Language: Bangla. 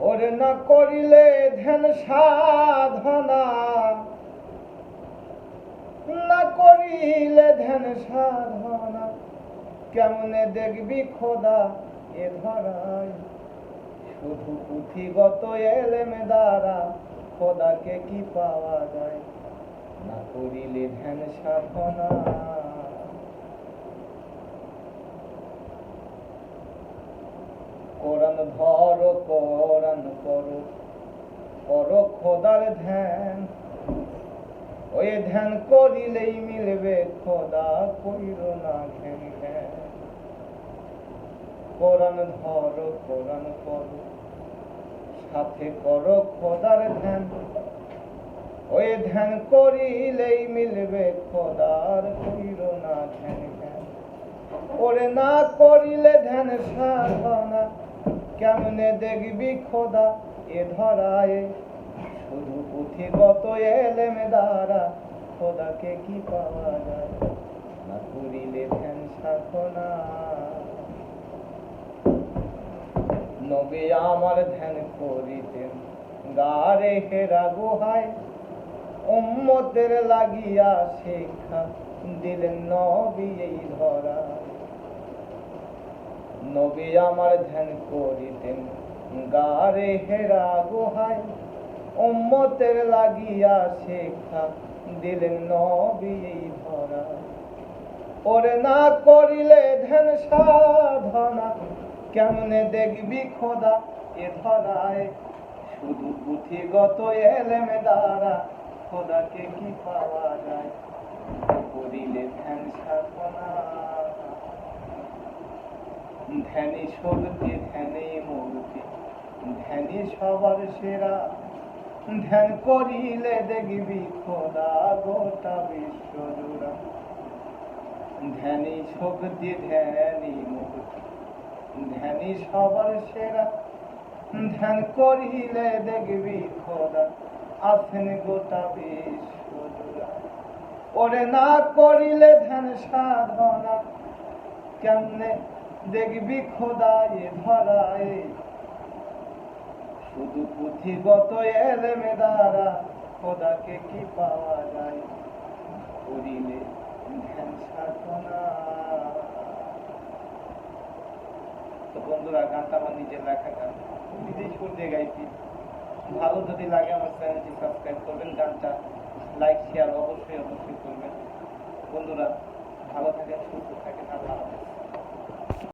ওরে না করিলে ধ্যান সাধনা। না করিলে ধ্যান সাধনা। কেমনে দেখবি খোদা এ ধরায়? শুধু পুঁথিগত এলেমে দ্বারা খোদাকে কি পাওয়া যায়? না করিলে ধ্যান সাধনা। কোরআন ধরো কোরআন করো। করো খোদার ধ্যান। ওই ধ্যান করিলেই মিলবে, খোদা কইর না ঘেন ঘেন কোরআন ধরো, কোরআন করো। সাথে করো খোদার ধ্যান। ওই ধ্যান করিলেই মিলবে, খোদার কইর না ধ্যান ধ্যান। ওরে না করিলে ধ্যান সাধনা কেমনে দেখবি খোদা? এ ধরায় শুধু পুঁথিগত এলেমে দ্বারা খোদাকে কি পাওয়া যায়? না করিলে ধ্যান সাধনা নবী আমার ধ্যান করিতেন, গারে হেরা গুহায়। উম্মতের লাগিয়া শিক্ষা দিলেন নবী এই ধরা নবী আমার ধ্যান করিতেন। গারে হেরা গুহায় উম্মতের লাগিয়া শিক্ষা দিলেন নবী ধরা। ওরে না করিলে ধ্যান সাধনা, কেমনে দেখবি খোদা এ ধরায়? শুধু পুঁথিগত এলেমে দ্বারা খোদাকে কি পাওয়া যায়? করিলে ধ্যান সাধনা। ধ্যানী শক্তি ধ্যানে মূর্তি ধ্যানী সবার সেরা। ধ্যান করিলে দেখবি খোদা গোটা বিশ্ব জোড়া। ধ্যানী শক্তি ধ্যানী মূর্তি ধ্যানী সবার সেরা। ধ্যান করিলে দেখবি খোদা আছেন গোটা বিশ্ব জোড়া। ওরে না করিলে ধ্যান সাধনা। কেমনে দেখবি খোদায় ধরায়। শুধু পুঁথিগত এলেমে দ্বারা খোদাকে কি পাওয়া যায়? করিলে তো বন্ধুরা, গানটা আমার নিজের লেখা গান। বিদেশ করতে গাইছি ভালো যদি লাগে আমার চ্যানেলটি সাবস্ক্রাইব করবেন, গানটা লাইক শেয়ার অবশ্যই অবশ্যই করবেন। বন্ধুরা, ভালো থাকেন, সুস্থ থাকেন, আল্লাহ হাফেজ।